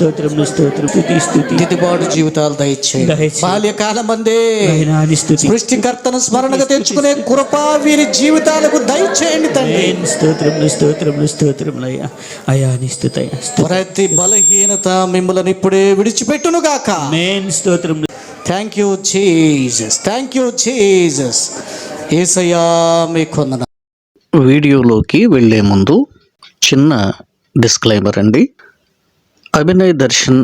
స్తోత్రములు స్తోత్రం స్తుతి స్తుతి దిద్దుబాటు జీవితాలు దయచేయండి. బాల్యకాలం మందే నాయనా నీ స్తుతి సృష్టికర్తను స్మరణగా తెచ్చుకునే కృప వీరి జీవితాలకు దయచేయండి తండ్రి. ఆమేన్. స్తోత్రములు స్తోత్రములు స్తోత్రములు అయ్యా. అయ్యా నీ స్తుతి అయ్యా స్తు- ప్రతి బలహీనత మిమ్మల్ని ఇప్పుడే విడిచిపెట్టును గాక ఆమేన్ స్తోత్రములు. Thank you Jesus thank you Jesus ఏసయ్యా మీ కొందన. వీడియోలోకి వెళ్ళే ముందు చిన్న డిస్క్లైమర్ అండి. అభినయ్ దర్శన్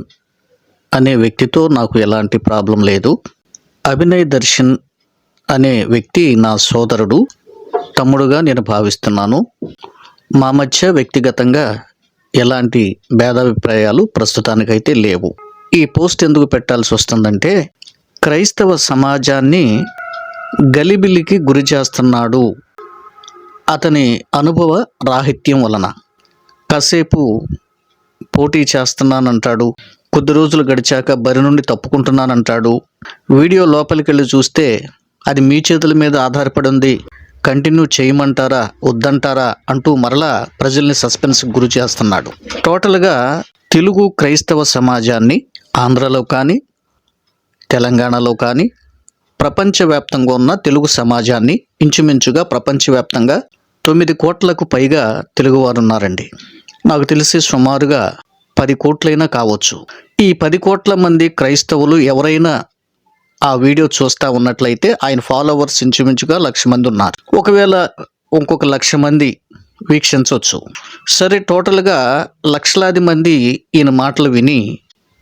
అనే వ్యక్తితో నాకు ఎలాంటి ప్రాబ్లం లేదు. అభినయ్ దర్శన్ అనే వ్యక్తి నా సోదరుడు తమ్ముడుగా నేను భావిస్తున్నాను. మా మధ్య వ్యక్తిగతంగా ఎలాంటి భేదాభిప్రాయాలు ప్రస్తుతానికైతే లేవు. ఈ పోస్ట్ ఎందుకు పెట్టాల్సి వస్తుందంటే క్రైస్తవ సమాజాన్ని గలిబిలికి గురి చేస్తున్నాడు అతని అనుభవ రాహిత్యం వలన. కాసేపు పోటీ చేస్తున్నానంటాడు. కొద్ది రోజులు గడిచాక బరి నుండి తప్పుకుంటున్నానంటాడు. వీడియో లోపలికి వెళ్ళి చూస్తే అది మీ చేతుల మీద ఆధారపడి ఉంది. కంటిన్యూ చేయమంటారా? వద్దంటారా? అంటూ మరలా ప్రజల్ని సస్పెన్స్కి గురి చేస్తున్నాడు. టోటల్గా తెలుగు క్రైస్తవ సమాజాన్ని ఆంధ్రలో కానీ తెలంగాణలో కానీ ప్రపంచవ్యాప్తంగా ఉన్న తెలుగు సమాజాన్ని ఇంచుమించుగా ప్రపంచవ్యాప్తంగా తొమ్మిది కోట్లకు పైగా తెలుగువారు ఉన్నారండి. నాకు తెలిసి సుమారుగా పది కోట్లైనా కావచ్చు. ఈ పది కోట్ల మంది క్రైస్తవులు ఎవరైనా ఆ వీడియో చూస్తూ ఉన్నట్లయితే ఆయన ఫాలోవర్స్ ఇంచుమించుగా లక్ష మంది ఉన్నారు. ఒకవేళ ఇంకొక లక్ష మంది వీక్షించవచ్చు సరే టోటల్గా లక్షలాది మంది ఈయన మాటలు విని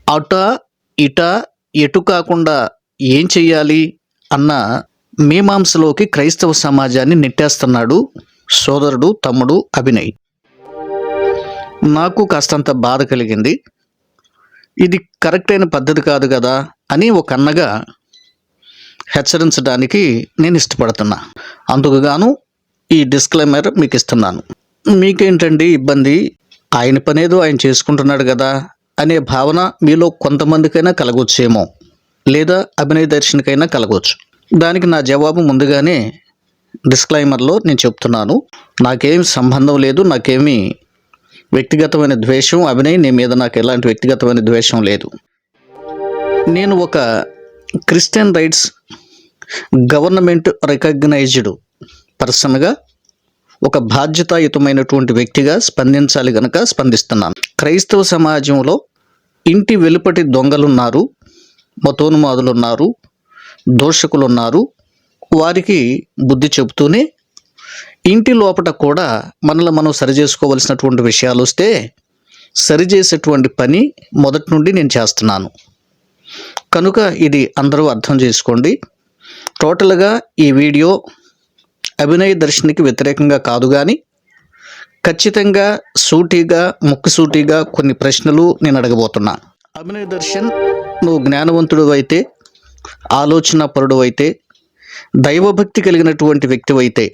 అట ఇట ఎటు కాకుండా ఏం చెయ్యాలి అన్న మీమాంసలోకి క్రైస్తవ సమాజాన్ని నెట్టేస్తున్నాడు సోదరుడు తమ్ముడు అభినయ్. నాకు కాస్తంత బాధ కలిగింది. ఇది కరెక్ట్ అయిన పద్ధతి కాదు కదా అని ఒక అన్నగా హెచ్చరించడానికి నేను ఇష్టపడుతున్నా. అందుకుగాను ఈ డిస్క్లైమర్ మీకు ఇస్తున్నాను మీకేంటండి ఇబ్బంది? ఆయన పనేదో ఆయన చేసుకుంటున్నాడు కదా అనే భావన మీలో కొంతమందికైనా కలగొచ్చేమో. లేదా అభినయ దర్శనికైనా కలగవచ్చు దానికి నా జవాబు ముందుగానే డిస్క్లైమర్లో నేను చెప్తున్నాను. నాకేం సంబంధం లేదు నాకేమీ వ్యక్తిగతమైన ద్వేషం అభినయ్ నీ మీద నాకు ఎలాంటి వ్యక్తిగతమైన ద్వేషం లేదు. నేను ఒక క్రిస్టియన్ రైట్స్ గవర్నమెంట్ రికగ్నైజ్డ్ పర్సన్గా ఒక బాధ్యతాయుతమైనటువంటి వ్యక్తిగా స్పందించాలి గనక స్పందిస్తున్నాను. క్రైస్తవ సమాజంలో ఇంటి వెలుపటి దొంగలున్నారు మతోన్మాదులున్నారు దోషకులున్నారు. వారికి బుద్ధి చెబుతూనే ఇంటి లోపట కూడా మనల్ని మనం సరిచేసుకోవలసినటువంటి విషయాలు వస్తే సరిచేసేటువంటి పని మొదటి నుండి నేను చేస్తున్నాను. కనుక ఇది అందరూ అర్థం చేసుకోండి. టోటల్గా ఈ వీడియో అభినయ దర్శనికి వ్యతిరేకంగా కాదు కానీ ఖచ్చితంగా సూటిగా ముక్కుసూటిగా కొన్ని ప్రశ్నలు నేను అడగబోతున్నా. అభినయ దర్శన్ నువ్వు జ్ఞానవంతుడు అయితే ఆలోచన పరుడు అయితే దైవభక్తి కలిగినటువంటి వ్యక్తివైతే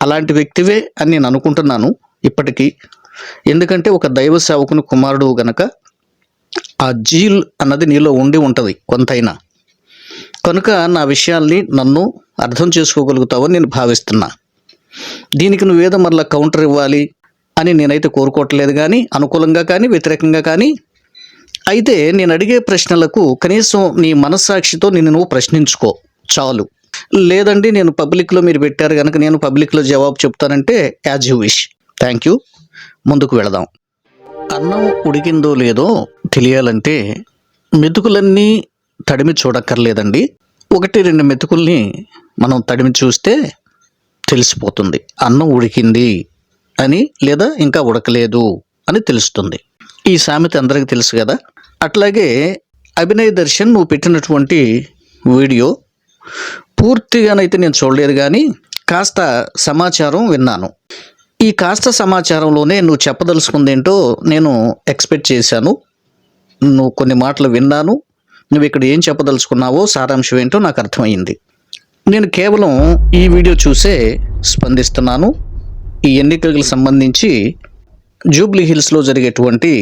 అలాంటి వ్యక్తివే అని నేను అనుకుంటున్నాను ఇప్పటికీ. ఎందుకంటే ఒక దైవ సేవకుని కుమారుడు గనక ఆ జీల్ అన్నది నీలో ఉండి ఉంటుంది కొంతైనా. కనుక నా విషయాల్ని నన్ను అర్థం చేసుకోగలుగుతావని నేను భావిస్తున్నా. దీనికి నువ్వేదో మరలా కౌంటర్ ఇవ్వాలి అని నేనైతే కోరుకోవట్లేదు కానీ అనుకూలంగా కానీ వ్యతిరేకంగా కానీ అయితే నేను అడిగే ప్రశ్నలకు కనీసం నీ మనస్సాక్షితో నిన్ను నువ్వు ప్రశ్నించుకో. చాలు. లేదండి నేను పబ్లిక్లో మీరు పెట్టారు కనుక నేను పబ్లిక్లో జవాబు చెప్తానంటే as you wish. Thank you. ముందుకు వెళదాం. అన్నం ఉడికిందో లేదో తెలియాలంటే మెతుకులన్నీ తడిమి చూడక్కర్లేదండి. ఒకటి రెండు మెతుకుల్ని మనం తడిమి చూస్తే తెలిసిపోతుంది. అన్నం ఉడికింది అని లేదా ఇంకా ఉడకలేదు అని తెలుస్తుంది. ఈ సామెత అందరికీ తెలుసు కదా? అట్లాగే అభినయ దర్శన్ నువ్వు పెట్టినటువంటి వీడియో పూర్తిగానైతే నేను చూడలేదు కానీ కాస్త సమాచారం విన్నాను. ఈ కాస్త సమాచారంలోనే నువ్వు చెప్పదలుచుకుంది ఏంటో నేను ఎక్స్పెక్ట్ చేశాను. నువ్వు కొన్ని మాటలు విన్నాను. నువ్వు ఇక్కడ ఏం చెప్పదలుచుకున్నావో సారాంశం ఏంటో నాకు అర్థమైంది. నేను కేవలం ఈ వీడియో చూసే స్పందిస్తున్నాను. ఈ ఎన్నికలకు సంబంధించి జూబ్లీ హిల్స్లో జరిగేటువంటి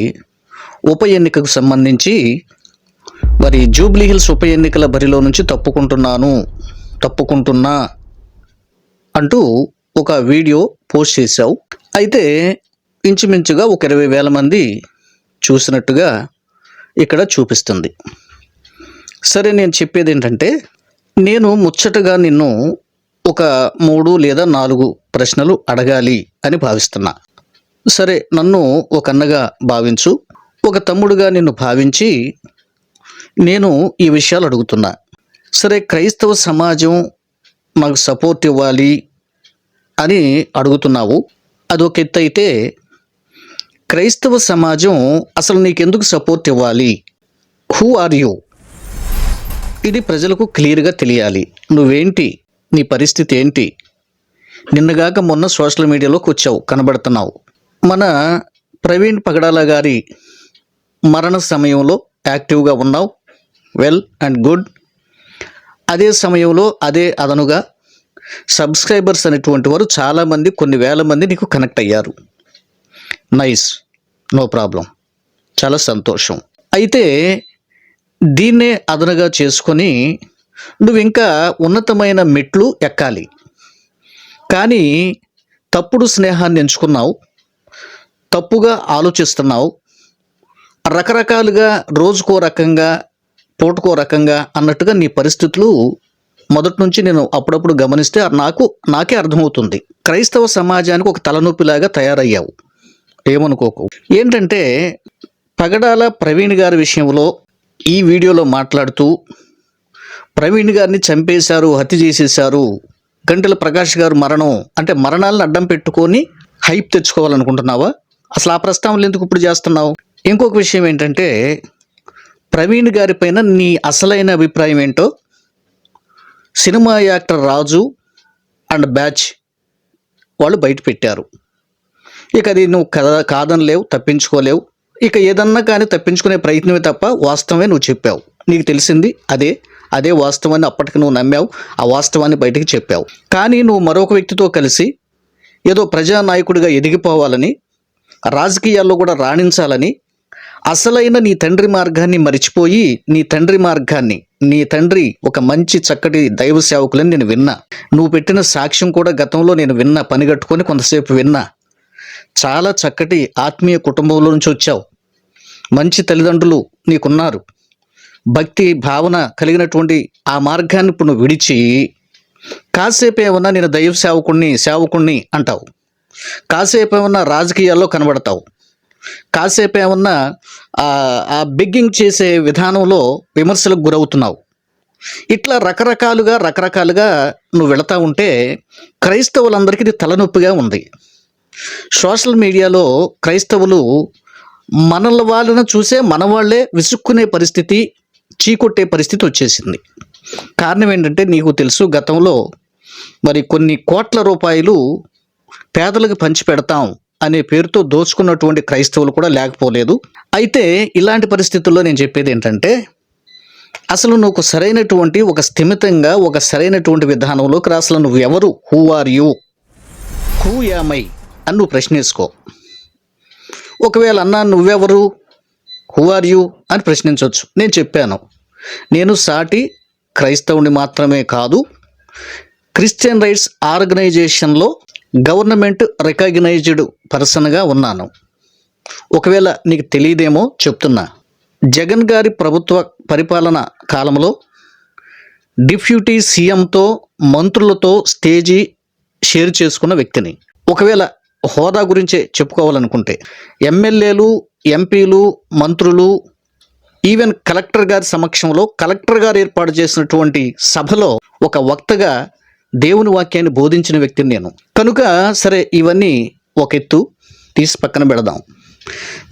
ఉప ఎన్నికకు సంబంధించి మరి జూబ్లీ హిల్స్ ఉప ఎన్నికల బరిలో నుంచి తప్పుకుంటున్నాను. తప్పుకుంటున్నా అంటూ ఒక వీడియో పోస్ట్ చేశావు. అయితే ఇంచుమించుగా ఒక ఇరవై వేల మంది చూసినట్టుగా ఇక్కడ చూపిస్తుంది. సరే నేను చెప్పేది ఏంటంటే నేను ముచ్చటగా నిన్ను ఒక మూడు లేదా నాలుగు ప్రశ్నలు అడగాలి అని భావిస్తున్నా. సరే నన్ను ఒక అన్నగా భావించు. ఒక తమ్ముడుగా నిన్ను భావించి నేను ఈ విషయాలు అడుగుతున్నా. సరే క్రైస్తవ సమాజం మాకు సపోర్ట్ ఇవ్వాలి అని అడుగుతున్నావు. అదొక ఎత్తు అయితే క్రైస్తవ సమాజం అసలు నీకెందుకు సపోర్ట్ ఇవ్వాలి? హూ ఆర్ యూ ఇది ప్రజలకు క్లియర్గా తెలియాలి. నువ్వేంటి? నీ పరిస్థితి ఏంటి? నిన్నగాక మొన్న సోషల్ మీడియాలోకి వచ్చావు కనబడుతున్నావు. మన ప్రవీణ్ పగడాల గారి మరణ సమయంలో యాక్టివ్గా ఉన్నావు. వెల్ అండ్ గుడ్ అదే సమయంలో అదే అదనుగా సబ్స్క్రైబర్స్ అనేటువంటి వారు చాలామంది కొన్ని వేల మంది నీకు కనెక్ట్ అయ్యారు. నైస్ నో ప్రాబ్లం చాలా సంతోషం. అయితే దీన్నే అదనుగా చేసుకొని నువ్వు ఇంకా ఉన్నతమైన మెట్లు ఎక్కాలి. కానీ తప్పుడు స్నేహాన్ని ఎంచుకున్నావు. తప్పుగా ఆలోచిస్తున్నావు. రకరకాలుగా రోజుకో రకంగా పూటకో రకంగా అన్నట్టుగా నీ పరిస్థితులు మొదటి నుంచి నేను అప్పుడప్పుడు గమనిస్తే నాకు నాకే అర్థమవుతుంది. క్రైస్తవ సమాజానికి ఒక తలనొప్పిలాగా తయారయ్యావు. ఏమనుకోకు. ఏంటంటే పగడాల ప్రవీణ్ గారి విషయంలో ఈ వీడియోలో మాట్లాడుతూ ప్రవీణ్ గారిని చంపేశారు హత్య చేసేశారు గంటల ప్రకాష్ గారు మరణం అంటే మరణాలను అడ్డం పెట్టుకొని హైప్ తెచ్చుకోవాలనుకుంటున్నావా? అసలు ఆ ప్రస్తావనలు ఎందుకు ఇప్పుడు చేస్తున్నావు? ఇంకొక విషయం ఏంటంటే ప్రవీణ్ గారి పైన నీ అసలైన అభిప్రాయం ఏంటో? Cinema actor Raju and batch వాళ్ళు బయట పెట్టారు. ఇక అది నువ్వు కథ కాదనలేవు తప్పించుకోలేవు. ఇక ఏదన్నా కానీ తప్పించుకునే ప్రయత్నమే తప్ప వాస్తవమే నువ్వు చెప్పావు. నీకు తెలిసింది అదే అదే వాస్తవాన్ని అప్పటికి నువ్వు నమ్మావు ఆ వాస్తవాన్ని బయటికి చెప్పావు. కానీ నువ్వు మరొక వ్యక్తితో కలిసి ఏదో ప్రజానాయకుడిగా ఎదిగిపోవాలని రాజకీయాల్లో కూడా రాణించాలని అసలైన నీ తండ్రి మార్గాన్ని మరిచిపోయి నీ తండ్రి మార్గాన్ని నీ తండ్రి ఒక మంచి చక్కటి దైవ సేవకులని నేను విన్నా. నువ్వు పెట్టిన సాక్ష్యం కూడా గతంలో నేను విన్నా పనిగట్టుకొని కొంతసేపు విన్నా. చాలా చక్కటి ఆత్మీయ కుటుంబంలో నుంచి వచ్చావు. మంచి తల్లిదండ్రులు నీకున్నారు. భక్తి భావన కలిగినటువంటి ఆ మార్గాన్ని ఇప్పుడు నువ్వు విడిచి కాసేపు ఏమన్నా నేను దైవ సేవకుణ్ణి సేవకుణ్ణి అంటావు. కాసేపు ఏమన్నా రాజకీయాల్లో కనబడతావు. కాసేపు ఏమన్నా ఆ- బిగ్గింగ్ బెగ్గింగ్ చేసే విధానంలో విమర్శలకు గురవుతున్నావు. ఇట్లా రకరకాలుగా రకరకాలుగా నువ్వు వెళతా ఉంటే క్రైస్తవులందరికీ ఇది తలనొప్పిగా ఉంది. సోషల్ మీడియాలో క్రైస్తవులు మనల వాళ్ళను చూసే మన వాళ్ళే విసుక్కునే పరిస్థితి చీకొట్టే పరిస్థితి వచ్చేసింది. కారణం ఏంటంటే నీకు తెలుసు గతంలో మరి కొన్ని కోట్ల రూపాయలు పేదలకు పంచి పెడతాం అనే పేరుతో దోచుకున్నటువంటి క్రైస్తవులు కూడా లేకపోలేదు. అయితే ఇలాంటి పరిస్థితుల్లో నేను చెప్పేది ఏంటంటే అసలు నువ్వు సరైనటువంటి ఒక స్థిమితంగా ఒక సరైనటువంటి విధానంలోకి రాసలు నువ్వు ఎవరు? Who are you who am I అని నువ్వు ప్రశ్నించుకో. ఒకవేళ అన్నా నువ్వెవరు? హూ ఆర్ యూ అని ప్రశ్నించవచ్చు నేను చెప్పాను. నేను సాటి క్రైస్తవుని మాత్రమే కాదు క్రిస్టియన్ రైట్స్ ఆర్గనైజేషన్లో గవర్నమెంట్ రికగ్నైజ్డ్ పర్సన్గా ఉన్నాను. ఒకవేళ నీకు తెలియదేమో చెప్తున్నా. జగన్ గారి ప్రభుత్వ పరిపాలన కాలంలో డిప్యూటీ సీఎంతో మంత్రులతో స్టేజీ షేర్ చేసుకున్న వ్యక్తిని. ఒకవేళ హోదా గురించే చెప్పుకోవాలనుకుంటే ఎమ్మెల్యేలు ఎంపీలు మంత్రులు ఈవెన్ కలెక్టర్ గారి సమక్షంలో కలెక్టర్ గారు ఏర్పాటు చేసినటువంటి సభలో ఒక వక్తగా దేవుని వాక్యాన్ని బోధించిన వ్యక్తిని నేను. కనుక సరే ఇవన్నీ ఒక ఎత్తు తీసి పక్కన పెడదాం.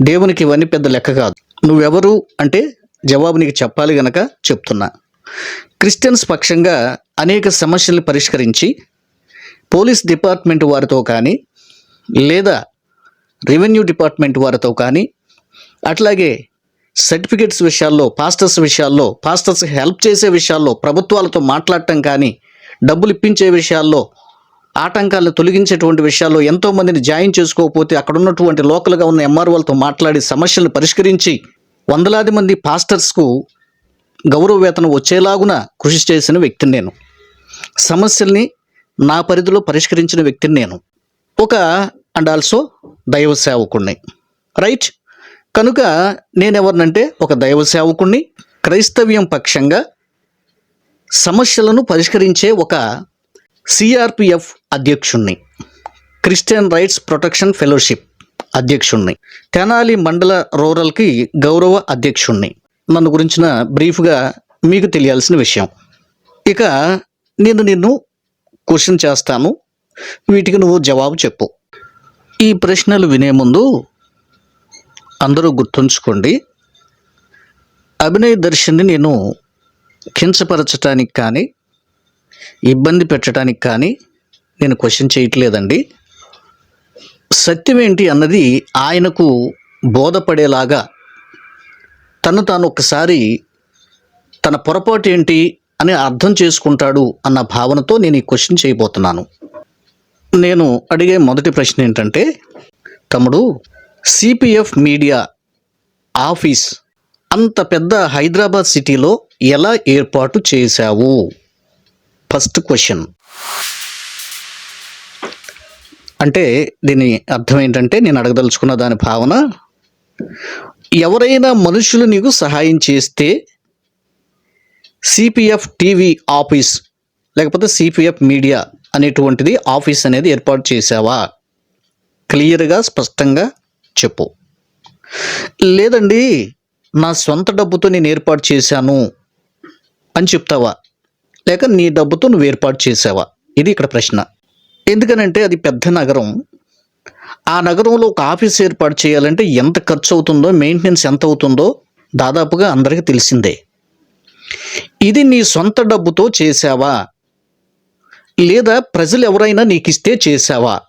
దేవునికి ఇవన్నీ పెద్ద లెక్క కాదు. నువ్వెవరు అంటే జవాబు నీకు చెప్పాలి గనక చెప్తున్నా. క్రిస్టియన్స్ పక్షంగా అనేక సమస్యల్ని పరిష్కరించి పోలీస్ డిపార్ట్మెంట్ వారితో కానీ లేదా రెవెన్యూ డిపార్ట్మెంట్ వారితో కానీ అట్లాగే సర్టిఫికెట్స్ విషయాల్లో పాస్టర్స్ విషయాల్లో పాస్టర్స్ హెల్ప్ చేసే విషయాల్లో ప్రభుత్వాలతో మాట్లాడటం కానీ డబ్బులు ఇప్పించే విషయాల్లో ఆటంకాలను తొలగించేటువంటి విషయాల్లో ఎంతో మందిని జాయిన్ చేసుకోకపోతే అక్కడ ఉన్నటువంటి లోకల్గా ఉన్న ఎంఆర్ఓలతో మాట్లాడి సమస్యలను పరిష్కరించి వందలాది మంది పాస్టర్స్కు గౌరవ వేతనం వచ్చేలాగున కృషి చేసిన వ్యక్తిని నేను. సమస్యల్ని నా పరిధిలో పరిష్కరించిన వ్యక్తిని నేను. ఒక అండ్ ఆల్సో దైవ సేవకుణ్ణి. రైట్? కనుక నేనెవరినంటే ఒక దైవ సేవకుణ్ణి. క్రైస్తవ్యం పక్షంగా సమస్యలను పరిష్కరించే ఒక సిఆర్పిఎఫ్ అధ్యక్షుణ్ణి. క్రిస్టియన్ రైట్స్ ప్రొటెక్షన్ ఫెలోషిప్ అధ్యక్షుణ్ణి. తెనాలి మండల రూరల్కి గౌరవ అధ్యక్షుణ్ణి. నన్ను గురించిన బ్రీఫ్గా మీకు తెలియాల్సిన విషయం. ఇక నేను నిన్ను క్వశ్చన్ చేస్తాను. వీటికి నువ్వు జవాబు చెప్పు. ఈ ప్రశ్నలు వినే ముందు అందరూ గుర్తుంచుకోండి. అభినయ్ దర్శన్ని నేను కించపరచటానికి కానీ ఇబ్బంది పెట్టడానికి కానీ నేను క్వశ్చన్ చేయట్లేదండి. సత్యం ఏంటి అన్నది ఆయనకు బోధపడేలాగా తను తాను ఒకసారి తన పొరపాటు ఏంటి అని అర్థం చేసుకుంటాడు అన్న భావనతో నేను ఈ క్వశ్చన్ చేయబోతున్నాను. నేను అడిగే మొదటి ప్రశ్న ఏంటంటే తమ్ముడు సిపిఎఫ్ మీడియా ఆఫీస్ అంత పెద్ద హైదరాబాద్ సిటీలో ఎలా ఏర్పాటు చేశావు? ఫస్ట్ క్వశ్చన్ అంటే దీని అర్థం ఏంటంటే నేను అడగదలుచుకున్న దాని భావన ఎవరైనా మనుషులు నీకు సహాయం చేస్తే సిపిఎఫ్ టీవీ ఆఫీస్ లేకపోతే సిపిఎఫ్ మీడియా అనేటువంటిది ఆఫీస్ అనేది ఏర్పాటు చేసావా క్లియర్గా స్పష్టంగా చెప్పు. లేదండి నా సొంత డబ్బుతో నేను ఏర్పాటు చేశాను అని చెప్తావా? లేక నీ డబ్బుతో నువ్వు ఏర్పాటు చేసావా ఇది ఇక్కడ ప్రశ్న. ఎందుకనంటే అది పెద్ద నగరం. ఆ నగరంలో ఒక ఆఫీస్ ఏర్పాటు చేయాలంటే ఎంత ఖర్చు అవుతుందో మెయింటెనెన్స్ ఎంత అవుతుందో దాదాపుగా అందరికీ తెలిసిందే. ఇది నీ సొంత డబ్బుతో చేసావా లేదా ప్రజలు ఎవరైనా నీకు ఇస్తే చేసావా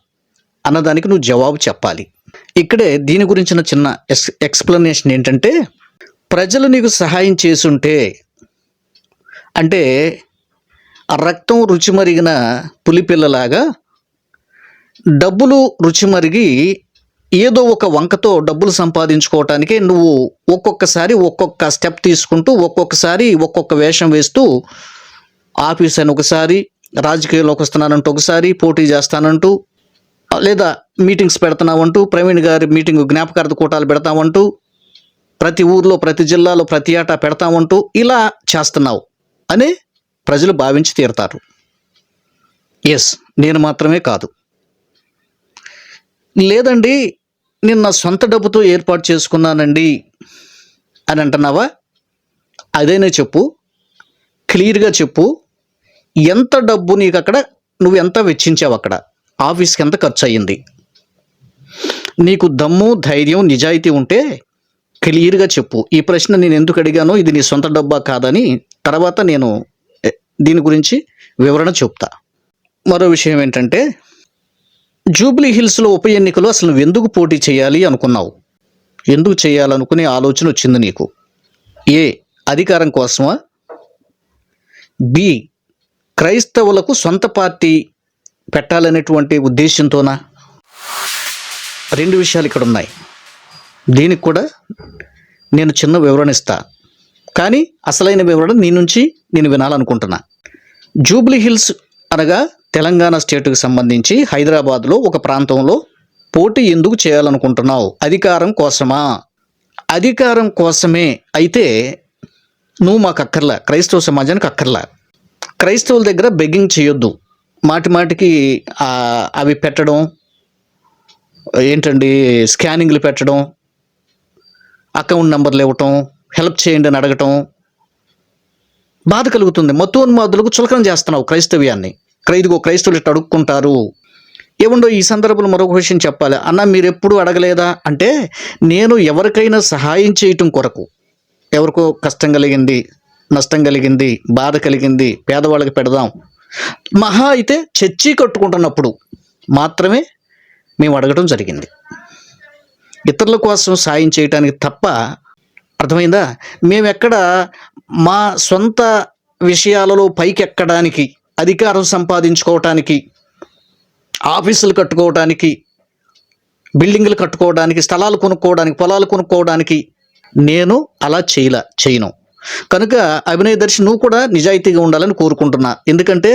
అన్నదానికి నువ్వు జవాబు చెప్పాలి. ఇక్కడే దీని గురించిన చిన్న ఎక్స్ ఎక్స్ప్లెనేషన్ ఏంటంటే ప్రజలు నీకు సహాయం చేసుంటే అంటే ఆ రక్తం రుచి మరిగిన పులిపిల్లలాగా డబ్బులు రుచి మరిగి ఏదో ఒక వంకతో డబ్బులు సంపాదించుకోవటానికి నువ్వు ఒక్కొక్కసారి ఒక్కొక్క స్టెప్ తీసుకుంటూ ఒక్కొక్కసారి ఒక్కొక్క వేషం వేస్తూ ఆఫీస్ అని ఒకసారి రాజకీయాల్లోకి వస్తున్నానంటూ ఒకసారి పోటీ చేస్తానంటూ లేదా మీటింగ్స్ పెడుతున్నామంటూ ప్రవీణ్ గారి మీటింగ్ జ్ఞాపకార్థ కూటాలు పెడతామంటూ ప్రతి ఊర్లో ప్రతి జిల్లాలో ప్రతి ఏటా పెడతామంటూ ఇలా చేస్తున్నావు అని ప్రజలు భావించి తీరుతారు. ఎస్ నేను మాత్రమే కాదు. లేదండి నేను నా సొంత డబ్బుతో ఏర్పాటు చేసుకున్నానండి అని అంటున్నావా? అదేనే చెప్పు. క్లియర్గా చెప్పు. ఎంత డబ్బు నీకు అక్కడ నువ్వు ఎంత వెచ్చించావు అక్కడ? ఆఫీస్కి ఎంత ఖర్చు అయ్యింది నీకు దమ్ము ధైర్యం నిజాయితీ ఉంటే క్లియర్గా చెప్పు. ఈ ప్రశ్న నేను ఎందుకు అడిగానో ఇది నీ సొంత డబ్బా కాదని తర్వాత నేను దీని గురించి వివరణ చెప్తా. మరో విషయం ఏంటంటే జూబ్లీ హిల్స్లో ఉప ఎన్నికలో అసలు ఎందుకు పోటీ చేయాలి అనుకున్నావు? ఎందుకు చేయాలనుకునే ఆలోచన వచ్చింది నీకు? ఏ అధికారం కోసమా? బి క్రైస్తవులకు సొంత పార్టీ పెట్టాలనేటువంటి ఉద్దేశంతోనా రెండు విషయాలు ఇక్కడ ఉన్నాయి దీనికి కూడా నేను చిన్న వివరణ ఇస్తా. కానీ అసలైన వివరణ నీ నుంచి నేను వినాలనుకుంటున్నా. జూబ్లీ హిల్స్ అనగా తెలంగాణ స్టేట్కి సంబంధించి హైదరాబాద్లో ఒక ప్రాంతంలో పోటీ ఎందుకు చేయాలనుకుంటున్నావు? అధికారం కోసమా? అధికారం కోసమే అయితే నువ్వు మాకు అక్కర్లా. క్రైస్తవ సమాజానికి అక్కర్లా. క్రైస్తవుల దగ్గర బెగ్గింగ్ చేయొద్దు. మాటి మాటికి అవి పెట్టడం ఏంటండి స్కానింగ్లు పెట్టడం అకౌంట్ నెంబర్లు ఇవ్వటం హెల్ప్ చేయండి అని అడగటం బాధ కలుగుతుంది. మతోన్మాదులకు చులకన చేస్తున్నావు క్రైస్తవ్యాన్ని. క్రైదుగో క్రైస్తవులు ఇట్లా అడుక్కుంటారు. ఏముండో ఈ సందర్భంలో మరొక విషయం చెప్పాలి. అన్న మీరు ఎప్పుడు అడగలేదా? అంటే నేను ఎవరికైనా సహాయం చేయటం కొరకు ఎవరికో కష్టం కలిగింది నష్టం కలిగింది బాధ కలిగింది పేదవాళ్ళకి పెడదాం. మహా అయితే చర్చి కట్టుకుంటున్నప్పుడు మాత్రమే మేము అడగటం జరిగింది. ఇతరుల కోసం సాయం చేయటానికి తప్ప అర్థమైందా? మేము ఎక్కడ మా సొంత విషయాలలో పైకెక్కడానికి అధికారం సంపాదించుకోవటానికి ఆఫీసులు కట్టుకోవడానికి బిల్డింగ్లు కట్టుకోవడానికి స్థలాలు కొనుక్కోవడానికి పొలాలు కొనుక్కోవడానికి నేను అలా చేయలా చేయను. కనుక అభినయ దర్శి నువ్వు కూడా నిజాయితీగా ఉండాలని కోరుకుంటున్నా. ఎందుకంటే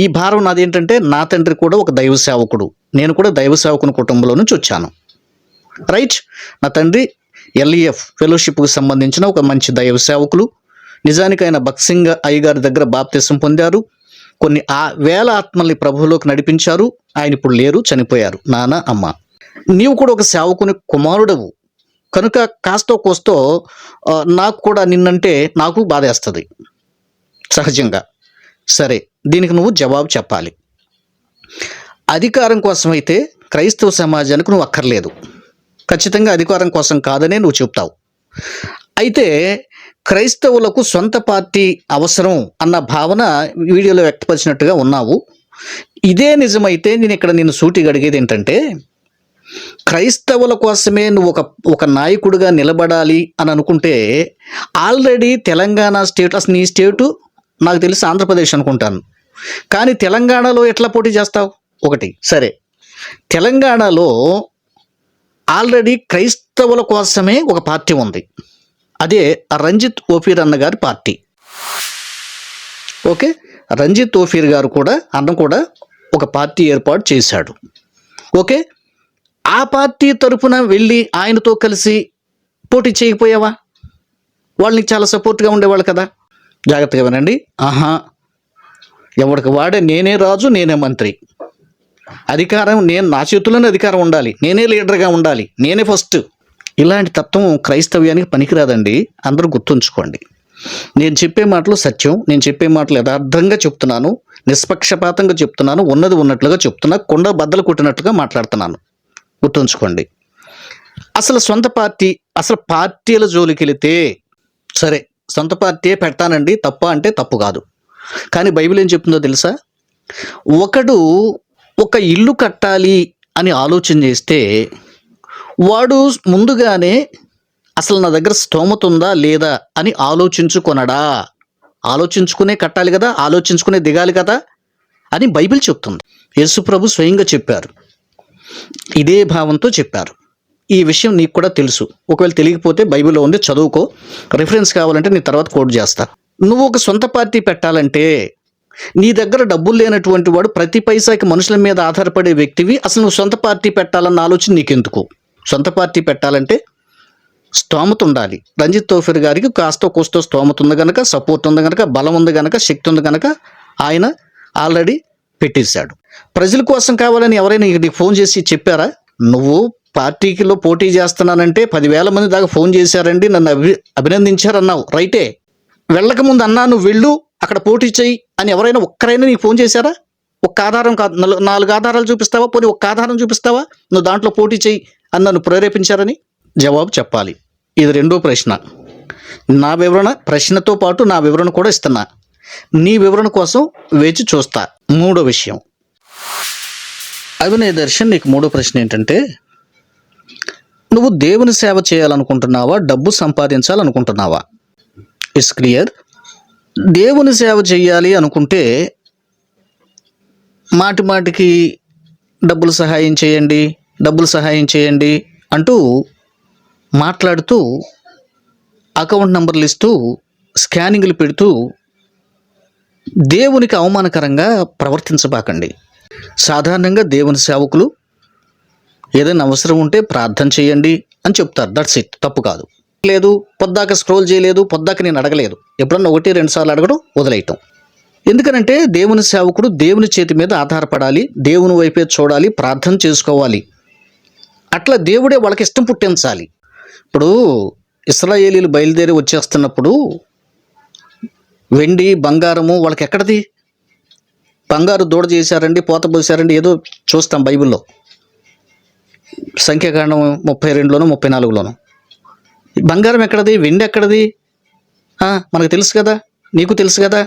ఈ భారం నాది ఏంటంటే నా తండ్రి కూడా ఒక దైవ సేవకుడు. నేను కూడా దైవ సేవకుని కుటుంబంలో నుంచి వచ్చాను. రైట్. నా తండ్రి ఎల్ఈఎఫ్ ఫెలోషిప్కి సంబంధించిన ఒక మంచి దైవ సేవకులు. నిజానికి ఆయన బక్సింగ్ అయ్యగారి దగ్గర బాప్తీసం పొందారు. కొన్ని ఆ వేల ఆత్మల్ని ప్రభువులోకి నడిపించారు. ఆయన ఇప్పుడు లేరు చనిపోయారు. నాన్న అమ్మ. నీవు కూడా ఒక సేవకుని కుమారుడవు. కనుక కాస్తో కోస్తో నాకు కూడా నిన్నంటే నాకు బాధేస్తుంది. సహజంగా. సరే దీనికి నువ్వు జవాబు చెప్పాలి. అధికారం కోసమైతే క్రైస్తవ సమాజానికి నువ్వు అక్కర్లేదు. ఖచ్చితంగా అధికారం కోసం కాదనే నువ్వు చెప్తావు. అయితే క్రైస్తవులకు సొంత పార్టీ అవసరం అన్న భావన వీడియోలో వ్యక్తపరిచినట్టుగా ఉన్నావు. ఇదే నిజమైతే నేను ఇక్కడ నేను సూటిగా అడిగేది ఏంటంటే క్రైస్తవుల కోసమే నువ్వు ఒక ఒక నాయకుడిగా నిలబడాలి అని అనుకుంటే ఆల్రెడీ తెలంగాణ స్టేట్ అసలు నీ స్టేటు నాకు తెలిసి ఆంధ్రప్రదేశ్ అనుకుంటాను. కానీ తెలంగాణలో ఎట్లా పోటీ చేస్తావు? ఒకటి సరే. తెలంగాణలో ఆల్రెడీ క్రైస్తవుల కోసమే ఒక పార్టీ ఉంది. అదే రంజిత్ ఓఫీర్ అన్న గారి పార్టీ. ఓకే? రంజిత్ ఓఫీర్ గారు కూడా అన్న కూడా ఒక పార్టీ ఏర్పాటు చేశాడు. ఓకే? ఆ పార్టీ తరపున వెళ్ళి ఆయనతో కలిసి పోటీ చేయకపోయావా? వాళ్ళని చాలా సపోర్ట్గా ఉండేవాళ్ళు కదా. జాగ్రత్తగా వినండి. ఆహా. ఎవరికి వాడే నేనే రాజు నేనే మంత్రి. అధికారం నేను నా చేతుల్లోనే అధికారం ఉండాలి. నేనే లీడర్గా ఉండాలి. నేనే ఫస్ట్ ఇలాంటి తత్వం క్రైస్తవ్యానికి పనికిరాదండి. అందరూ గుర్తుంచుకోండి. నేను చెప్పే మాటలు సత్యం. నేను చెప్పే మాటలు యథార్థంగా చెప్తున్నాను. నిష్పక్షపాతంగా చెప్తున్నాను. ఉన్నది ఉన్నట్లుగా చెప్తున్నా. కొండ బద్దలు కొట్టినట్టుగా మాట్లాడుతున్నాను. గుర్తుంచుకోండి. అసలు సొంత పార్టీ అసలు పార్టీల జోలికి వెళితే సరే సొంత పార్టీయే పెడతానండి. తప్ప అంటే తప్పు కాదు. కానీ బైబిల్ ఏం చెప్తుందో తెలుసా? ఒకడు ఒక ఇల్లు కట్టాలి అని ఆలోచన చేస్తే వాడు ముందుగానే అసలు నా దగ్గర స్తోమత ఉందా లేదా అని ఆలోచించుకొనడా? ఆలోచించుకునే కట్టాలి కదా ఆలోచించుకునే దిగాలి కదా అని బైబిల్ చెప్తుంది. యేసుప్రభు స్వయంగా చెప్పారు. ఇదే భావంతో చెప్పారు. ఈ విషయం నీకు కూడా తెలుసు. ఒకవేళ తెలియకపోతే బైబిల్లో ఉంది చదువుకో. రిఫరెన్స్ కావాలంటే నీ తర్వాత కోట్ చేస్తా. నువ్వు ఒక సొంత పార్టీ పెట్టాలంటే నీ దగ్గర డబ్బులు లేనటువంటి వాడు ప్రతి పైసాకి మనుషుల మీద ఆధారపడే వ్యక్తివి. అసలు నువ్వు సొంత పార్టీ పెట్టాలన్న ఆలోచన నీకెందుకు? సొంత పార్టీ పెట్టాలంటే స్తోమత ఉండాలి రంజిత్ తోఫిర్ గారికి కాస్తో కోస్తో స్తోమత ఉంది కనుక సపోర్ట్ ఉంది కనుక బలం ఉంది కనుక శక్తి ఉంది కనుక ఆయన ఆల్రెడీ పెట్టేశాడు. ప్రజల కోసం కావాలని ఎవరైనా నీకు ఫోన్ చేసి చెప్పారా? నువ్వు పార్టీకిలో పోటీ చేస్తున్నానంటే పదివేల మంది దాకా ఫోన్ చేశారండి నన్ను అభి అభినందించారన్నావు. రైటే. వెళ్ళకముందు అన్నా నువ్వు వెళ్ళు అక్కడ పోటీ చేయి అని ఎవరైనా ఒక్కరైనా నీకు ఫోన్ చేశారా? ఒక్క ఆధారం కాదు నాలుగు ఆధారాలు చూపిస్తావా? పోనీ ఒక్క ఆధారం చూపిస్తావా? నువ్వు దాంట్లో పోటీ చేయి అని నన్ను ప్రేరేపించారని? జవాబు చెప్పాలి. ఇది రెండో ప్రశ్న. నా వివరణ ప్రశ్నతో పాటు నా వివరణ కూడా ఇస్తున్నా. నీ వివరణ కోసం వేచి చూస్తా. మూడో విషయం. అభినయ దర్శన్ నీకు మూడో ప్రశ్న ఏంటంటే నువ్వు దేవుని సేవ చేయాలనుకుంటున్నావా? డబ్బు సంపాదించాలనుకుంటున్నావా? ఇట్స్ క్లియర్ దేవుని సేవ చేయాలి అనుకుంటే మాటి మాటికి డబ్బులు సహాయం చేయండి డబ్బులు సహాయం చేయండి అంటూ మాట్లాడుతూ అకౌంట్ నంబర్లు ఇస్తూ స్కానింగ్లు పెడుతూ దేవునికి అవమానకరంగా ప్రవర్తించబాకండి. సాధారణంగా దేవుని సేవకులు ఏదైనా అవసరం ఉంటే ప్రార్థన చేయండి అని చెప్తారు. దట్స్ ఇట్ తప్పు కాదు. లేదు పొద్దాక స్క్రోల్ చేయలేదు పొద్దాక నేను అడగలేదు. ఎప్పుడన్నా ఒకటి రెండు సార్లు అడగడం వదిలేయటం. ఎందుకనంటే దేవుని సేవకుడు దేవుని చేతి మీద ఆధారపడాలి దేవుని వైపే చూడాలి ప్రార్థన చేసుకోవాలి. అట్లా దేవుడే వాళ్ళకి ఇష్టం పుట్టించాలి. ఇప్పుడు ఇస్రాయేలీలు బయలుదేరి వచ్చేస్తున్నప్పుడు వెండి బంగారము వాళ్ళకి ఎక్కడది? బంగారు దూడ చేశారండి పోత పోసారండి ఏదో చూస్తాం బైబిల్లో. సంఖ్యాకాండం ముప్పై రెండులోనూ ముప్పై నాలుగులోనూ. బంగారం ఎక్కడది? వెండి ఎక్కడది? మనకు తెలుసు కదా. నీకు తెలుసు కదా.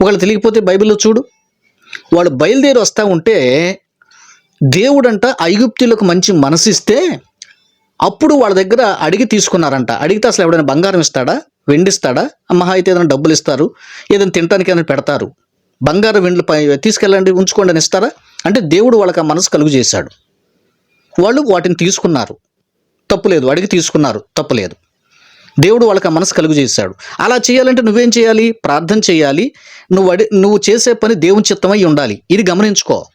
ఒకళ్ళు తెలియకపోతే బైబిల్లో చూడు. వాళ్ళు బయలుదేరి వస్తూ ఉంటే దేవుడంట ఐగుప్తులకు మంచి మనసు ఇస్తే అప్పుడు వాళ్ళ దగ్గర అడిగి తీసుకున్నారంట. అడిగితే అసలు ఎవడైనా బంగారం ఇస్తాడా? వెండిస్తాడా మహా అయితే ఏదైనా డబ్బులు ఇస్తారు? ఏదైనా తినడానికి ఏదైనా పెడతారు? బంగారం వెండ్లు పై తీసుకెళ్ళండి ఉంచుకోండి అని ఇస్తారా? అంటే దేవుడు వాళ్ళకి ఆ మనసు కలుగు చేశాడు. వాళ్ళు వాటిని తీసుకున్నారు. తప్పులేదు అడిగి తీసుకున్నారు తప్పులేదు. దేవుడు వాళ్ళకి ఆ మనసు కలుగు చేశాడు అలా చేయాలంటే నువ్వేం చేయాలి? ప్రార్థన చేయాలి. నువ్వు అడి నువ్వు చేసే పని దేవుని చిత్తమై ఉండాలి. ఇది గమనించుకో.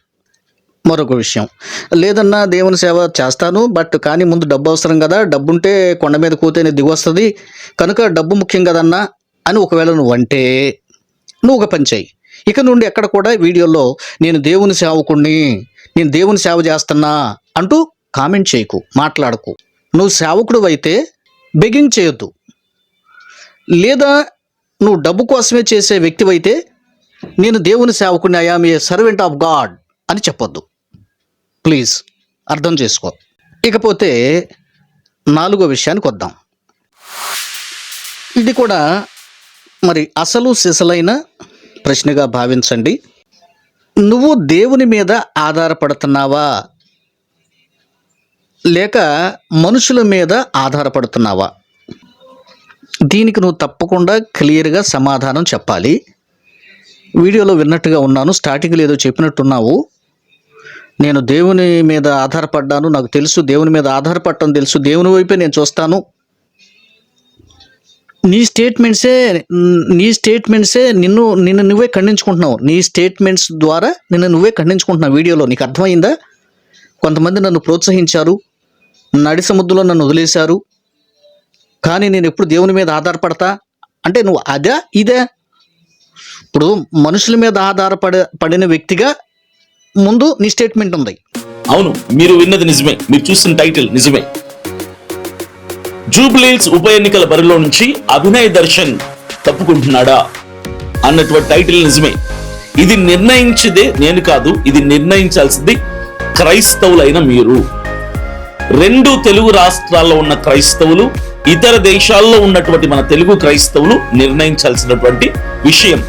మరొక విషయం. లేదన్నా దేవుని సేవ చేస్తాను బట్ కానీ ముందు డబ్బు అవసరం కదా. డబ్బు ఉంటే కొండ మీద కూతేనే దిగి వస్తుంది. కనుక డబ్బు ముఖ్యం కదన్నా అని ఒకవేళ నువ్వు అంటే నువ్వు ఒక పని చేయి. ఇక నుండి ఎక్కడ కూడా వీడియోలో నేను దేవుని సేవకుణ్ణి నేను దేవుని సేవ చేస్తున్నా అంటూ కామెంట్ చేయకు మాట్లాడకు. నువ్వు సేవకుడు అయితే బెగింగ్ చేయొద్దు. లేదా నువ్వు డబ్బు కోసమే చేసే వ్యక్తివైతే నేను దేవుని సేవకుని I am a servant of God అని చెప్పొద్దు. ప్లీజ్ అర్థం చేసుకో. ఇకపోతే నాలుగో విషయానికి వద్దాం. ఇది కూడా మరి అసలు సిసలైన ప్రశ్నగా భావించండి. నువ్వు దేవుని మీద ఆధారపడుతున్నావా? లేక మనుషుల మీద ఆధారపడుతున్నావా? దీనికి నువ్వు తప్పకుండా క్లియర్గా సమాధానం చెప్పాలి. వీడియోలో విన్నట్టుగా ఉన్నాను స్టార్టింగ్లో ఏదో చెప్పినట్టున్నావు. నేను దేవుని మీద ఆధారపడ్డాను నాకు తెలుసు దేవుని మీద ఆధారపడటం తెలుసు దేవుని వైపే నేను చూస్తాను. నీ స్టేట్మెంట్సే నీ స్టేట్మెంట్సే నిన్ను నిన్ను నువ్వే ఖండించుకుంటున్నావు. నీ స్టేట్మెంట్స్ ద్వారా నిన్ను నువ్వే ఖండించుకుంటున్నావు. వీడియోలో నీకు అర్థమైందా? కొంతమంది నన్ను ప్రోత్సహించారు. నడి సముద్రంలో నన్ను వదిలేశారు. కానీ నేను ఎప్పుడు దేవుని మీద ఆధారపడతా? అంటే నువ్వు అదే ఇదే? ఇప్పుడు మనుషుల మీద ఆధారపడ పడిన వ్యక్తిగా ముందు నీ స్టేట్మెంట్ ఉంది. అవును మీరు విన్నది నిజమే. మీరు చూసిన టైటిల్ నిజమే. జూబ్లీల్స్ ఉప ఎన్నికల బరిలో నుంచి అభినయ్ దర్శన్ తప్పుకుంటున్నాడా అన్నటువంటి టైటిల్ నిజమే. ఇది నిర్ణయించేదే నేను కాదు ఇది నిర్ణయించాల్సింది క్రైస్తవులైన మీరు. రెండు తెలుగు రాష్ట్రాల్లో ఉన్న క్రైస్తవులు ఇతర దేశాల్లో ఉన్నటువంటి మన తెలుగు క్రైస్తవులు నిర్ణయించాల్సినటువంటి విషయం.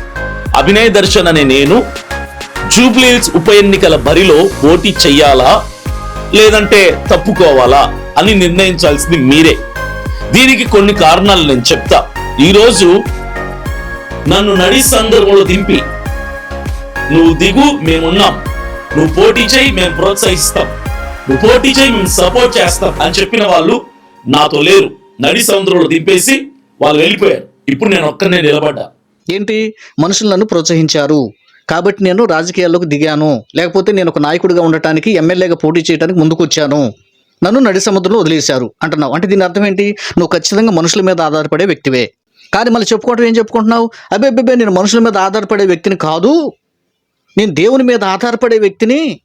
అభినయ దర్శన్ అనే నేను జూబ్లీస్ ఉప ఎన్నికల బరిలో పోటీ చెయ్యాలా లేదంటే తప్పుకోవాలా అని నిర్ణయించాల్సింది మీరే. దీనికి కొన్ని కారణాలు నేను చెప్తా. ఈరోజు నన్ను నడి సందర్భంలో దింపి. నువ్వు దిగు మేమున్నాం. నువ్వు పోటీ చేయి మేము ప్రోత్సహిస్తాం. పోటీ చేయి మేము సపోర్ట్ చేస్తాం అని చెప్పిన వాళ్ళు నాతో లేరు. నడి సముద్రంలో దింపేసి వాళ్ళు వెళ్ళిపోయారు. ఇప్పుడు నేను ఒక్కనే నిలబడ్డా. ఏంటి? మనుషులు నన్ను ప్రోత్సహించారు. కాబట్టి నేను రాజకీయాల్లోకి దిగాను. లేకపోతే నేను ఒక నాయకుడిగా ఉండటానికి ఎమ్మెల్యేగా పోటీ చేయడానికి ముందుకు వచ్చాను నన్ను నడి సముద్రంలో వదిలేశారు. అంటున్నావు. అంటే దీని అర్థం ఏంటి? నువ్వు ఖచ్చితంగా మనుషుల మీద ఆధారపడే వ్యక్తివే. కానీ మళ్ళీ చెప్పుకోవటం ఏం చెప్పుకుంటున్నావు? అబ్బే అబ్బే నేను మనుషుల మీద ఆధారపడే వ్యక్తిని కాదు. నేను దేవుని మీద ఆధారపడే వ్యక్తిని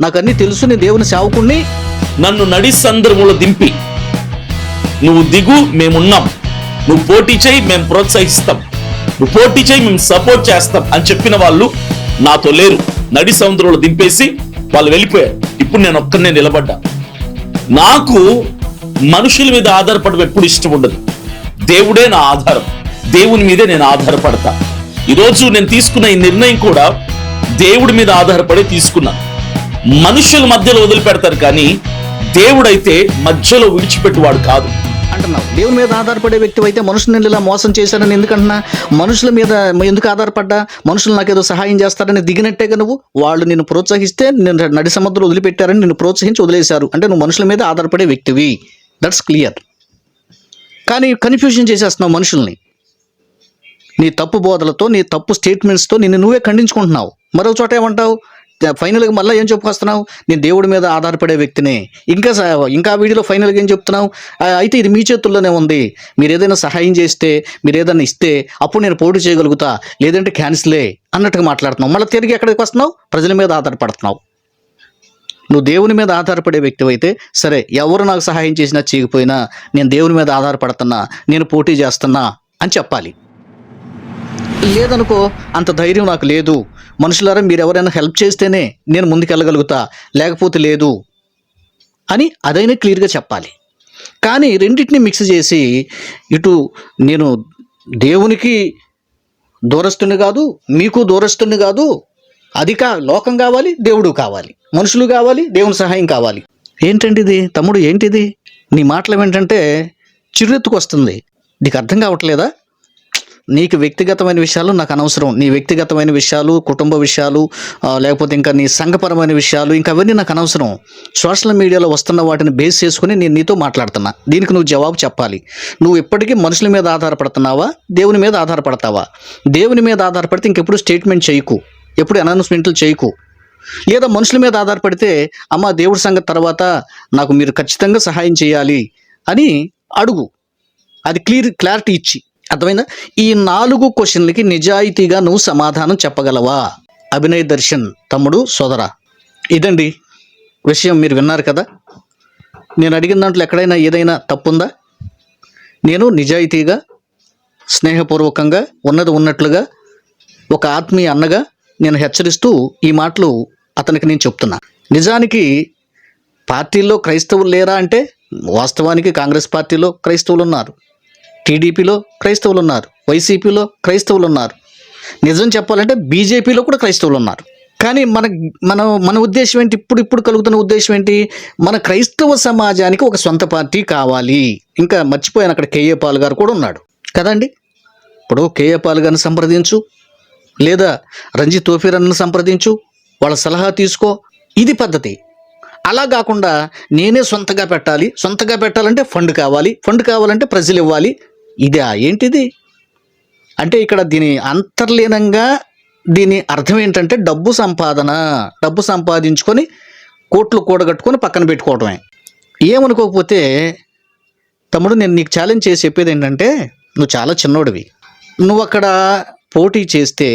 నాకు తెలుసు నేను దేవుని సేవకుణ్ణి. నన్ను నడి సందర్భంలో దింపి. నువ్వు దిగు మేమున్నాం. నువ్వు పోటీ చేయి మేము ప్రోత్సహిస్తాం. నువ్వు పోటీ చేయి మేము సపోర్ట్ చేస్తాం అని చెప్పిన వాళ్ళు నాతో లేరు. నడి సముద్రంలో దింపేసి వాళ్ళు వెళ్ళిపోయారు. ఇప్పుడు నేను ఒక్కనే నిలబడ్డా. నాకు మనుషుల మీద ఆధారపడడం ఎప్పుడు ఇష్టం ఉండదు. దేవుడే నా ఆధారం. దేవుని మీదే నేను ఆధారపడతా. ఈరోజు నేను తీసుకున్న ఈ నిర్ణయం కూడా దేవుడి మీద ఆధారపడి తీసుకున్నా. మనుషుల మధ్యలో వదిలిపెడతారు కానీ దేవుడైతే మధ్యలో విడిచిపెట్టువాడు కాదు. అంటున్నావు. దేవుని మీద ఆధారపడే వ్యక్తి అయితే మనుషుల్ని ఇలా మోసం చేశానని ఎందుకంటున్నా మనుషుల మీద ఎందుకు ఆధారపడ్డా? మనుషులు నాకేదో సహాయం చేస్తారని దిగినట్టేగా నువ్వు? వాళ్ళు నిన్ను ప్రోత్సహిస్తే నేను నడి సముద్రం వదిలిపెట్టారని నిన్ను ప్రోత్సహించి వదిలేశారు. అంటే నువ్వు మనుషుల మీద ఆధారపడే వ్యక్తివి. దట్స్ క్లియర్ కానీ కన్ఫ్యూజన్ చేసేస్తున్నావు మనుషుల్ని. నీ తప్పు బోధలతో నీ తప్పు స్టేట్మెంట్స్తో నిన్ను నువ్వే ఖండించుకుంటున్నావు. మరో చోట ఏమంటావు? ఫైనల్గా మళ్ళీ ఏం చెప్పుకొస్తున్నావు? నేను దేవుడి మీద ఆధారపడే వ్యక్తిని. ఇంకా ఇంకా వీడియోలో ఫైనల్గా ఏం చెప్తున్నావు? అయితే ఇది మీ చేతుల్లోనే ఉంది. మీరు ఏదైనా సహాయం చేస్తే మీరు ఏదైనా ఇస్తే అప్పుడు నేను పోటీ చేయగలుగుతా. లేదంటే క్యాన్సిలే అన్నట్టుగా మాట్లాడుతున్నావు. మళ్ళీ తిరిగి ఎక్కడికి వస్తున్నావు? ప్రజల మీద ఆధారపడుతున్నావు. నువ్వు దేవుని మీద ఆధారపడే వ్యక్తి అయితే సరే ఎవరు నాకు సహాయం చేసినా చేయకపోయినా నేను దేవుని మీద ఆధారపడుతున్నా నేను పోటీ చేస్తున్నా అని చెప్పాలి. లేదనుకో అంత ధైర్యం నాకు లేదు. మనుషులారా మీరు ఎవరైనా హెల్ప్ చేస్తేనే నేను ముందుకెళ్ళగలుగుతా లేకపోతే లేదు అని అదైనా క్లియర్గా చెప్పాలి. కానీ రెండింటిని మిక్స్ చేసి ఇటు నేను దేవునికి దూరస్తుని కాదు మీకు దూరస్తుని కాదు అది కా లోకం కావాలి దేవుడు కావాలి మనుషులు కావాలి దేవుని సహాయం కావాలి. ఏంటండి ఇది తమ్ముడు ఏంటిది? నీ మాటలు ఏంటంటే చిరునెత్తుకు వస్తుంది నీకు అర్థం కావట్లేదా? నీకు వ్యక్తిగతమైన విషయాలు నాకు అనవసరం. నీ వ్యక్తిగతమైన విషయాలు కుటుంబ విషయాలు లేకపోతే ఇంకా నీ సంఘపరమైన విషయాలు ఇంకా అవన్నీ నాకు అనవసరం. సోషల్ మీడియాలో వస్తున్న వాటిని బేస్ చేసుకుని నేను నీతో మాట్లాడుతున్నా. దీనికి నువ్వు జవాబు చెప్పాలి. నువ్వు ఇప్పటికీ మనుషుల మీద ఆధారపడుతున్నావా? దేవుని మీద ఆధారపడతావా? దేవుని మీద ఆధారపడితే ఇంకెప్పుడు స్టేట్మెంట్ చేయకు. ఎప్పుడు అనౌన్స్మెంట్లు చేయకు. లేదా మనుషుల మీద ఆధారపడితే అమ్మ దేవుడి సంగతి తర్వాత నాకు మీరు ఖచ్చితంగా సహాయం చేయాలి అని అడుగు. అది క్లియర్ క్లారిటీ ఇచ్చి. అర్థమైందా? ఈ నాలుగు క్వశ్చన్లకి నిజాయితీగా నువ్వు సమాధానం చెప్పగలవా? అభినయ్ దర్శన్ తమ్ముడు సోదరా. ఇదండి విషయం మీరు విన్నారు కదా? నేను అడిగిన దాంట్లో ఎక్కడైనా ఏదైనా తప్పుందా? నేను నిజాయితీగా స్నేహపూర్వకంగా ఉన్నది ఉన్నట్లుగా ఒక ఆత్మీయ అన్నగా నేను హెచ్చరిస్తూ ఈ మాటలు అతనికి నేను చెప్తున్నా. నిజానికి పార్టీల్లో క్రైస్తవులు లేరా అంటే వాస్తవానికి కాంగ్రెస్ పార్టీలో క్రైస్తవులు ఉన్నారు. టీడీపీలో క్రైస్తవులు ఉన్నారు వైసీపీలో క్రైస్తవులు ఉన్నారు నిజం చెప్పాలంటే బీజేపీలో కూడా క్రైస్తవులు ఉన్నారు కానీ మన మన మన ఉద్దేశం ఏంటి? ఇప్పుడు ఇప్పుడు కలుగుతున్న ఉద్దేశం ఏంటి? మన క్రైస్తవ సమాజానికి ఒక సొంత పార్టీ కావాలి. ఇంకా మర్చిపోయాను అక్కడ కేఏ పాల్ గారు కూడా ఉన్నాడు. కదండి ఇప్పుడు కేఏ పాల్ గారిని సంప్రదించు. లేదా రంజిత్ తోఫీరన్ను సంప్రదించు. వాళ్ళ సలహా తీసుకో. ఇది పద్ధతి. అలా కాకుండా నేనే సొంతగా పెట్టాలి. సొంతగా పెట్టాలంటే ఫండ్ కావాలి. ఫండ్ కావాలంటే ప్రజలు ఇవ్వాలి. ఇదా ఏంటిది? అంటే ఇక్కడ దీని అంతర్లీనంగా దీని అర్థం ఏంటంటే డబ్బు సంపాదన డబ్బు సంపాదించుకొని కోట్లు కూడగట్టుకొని పక్కన పెట్టుకోవడమే ఏమనుకోకపోతే తమ్ముడు నేను నీకు ఛాలెంజ్ చేసి చెప్పేది ఏంటంటే నువ్వు చాలా చిన్నోడివి. నువ్వు అక్కడ పోటీ చేస్తే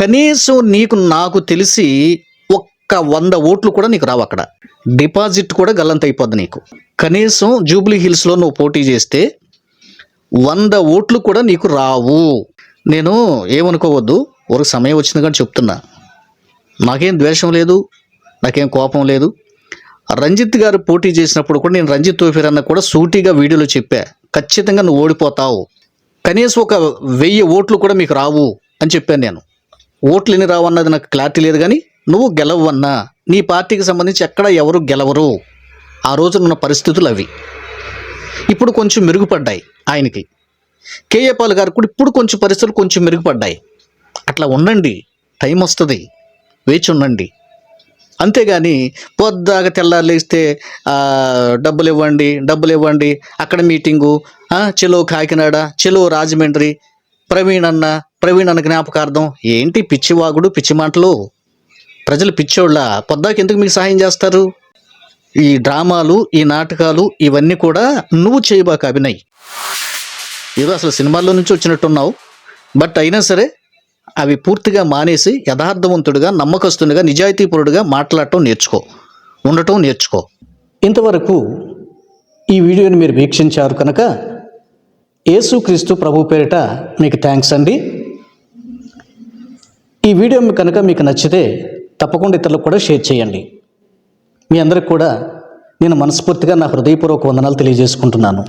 కనీసం నీకు నాకు తెలిసి ఒక్క వంద ఓట్లు కూడా నీకు రావు అక్కడ. డిపాజిట్ కూడా గల్లంత అయిపోద్ది నీకు. కనీసం జూబ్లీ హిల్స్లో నువ్వు పోటీ చేస్తే వంద ఓట్లు కూడా నీకు రావు. నేను ఏమనుకోవద్దు. ఒక సమయం వచ్చింది కానీ చెప్తున్నా. నాకేం ద్వేషం లేదు. నాకేం కోపం లేదు. రంజిత్ గారు పోటీ చేసినప్పుడు కూడా నేను రంజిత్ తోఫీర్ అన్న కూడా సూటిగా వీడియోలో చెప్పా. ఖచ్చితంగా నువ్వు ఓడిపోతావు. కనీసం ఒక వెయ్యి ఓట్లు కూడా మీకు రావు అని చెప్పాను నేను. ఓట్లు ఎన్ని రావు అన్నది నాకు క్లారిటీ లేదు కానీ నువ్వు గెలవన్నా. నీ పార్టీకి సంబంధించి ఎక్కడ ఎవరు గెలవరు. ఆ రోజున ఉన్న పరిస్థితులు అవి. ఇప్పుడు కొంచెం మెరుగుపడ్డాయి ఆయనకి. కేఏ పాల్ గారు కూడా ఇప్పుడు కొంచెం పరిస్థితులు కొంచెం మెరుగుపడ్డాయి. అట్లా ఉండండి టైం వస్తుంది వేచి ఉండండి. అంతేగాని పొద్దాక తెల్లారు లేస్తే డబ్బులు ఇవ్వండి డబ్బులు ఇవ్వండి అక్కడ మీటింగు చెలో కాకినాడ చెలో రాజమండ్రి ప్రవీణ్ అన్న ప్రవీణ్ అన్న జ్ఞాపకార్థం ఏంటి పిచ్చివాగుడు పిచ్చి మాటలు? ప్రజలు పిచ్చోళ్ళ పొద్దాక ఎందుకు మీకు సహాయం చేస్తారు? ఈ డ్రామాలు ఈ నాటకాలు ఇవన్నీ కూడా నువ్వు చేయబాక అభినయ్. ఏదో అసలు సినిమాల్లో నుంచి వచ్చినట్టున్నావు. బట్ అయినా సరే అవి పూర్తిగా మానేసి యథార్థవంతుడిగా నమ్మకస్తునిగా నిజాయితీపరుడుగా మాట్లాడటం నేర్చుకో. ఉండటం నేర్చుకో. ఇంతవరకు ఈ వీడియోని మీరు వీక్షించారు కనుక యేసుక్రీస్తు ప్రభు పేరిట మీకు థ్యాంక్స్ అండి. ఈ వీడియో కనుక మీకు నచ్చితే తప్పకుండా ఇతరులకు కూడా షేర్ చేయండి. మీ అందరికి కూడా నేను మనస్ఫూర్తిగా నా హృదయపూర్వక వందనాలు తెలియజేసుకుంటున్నాను.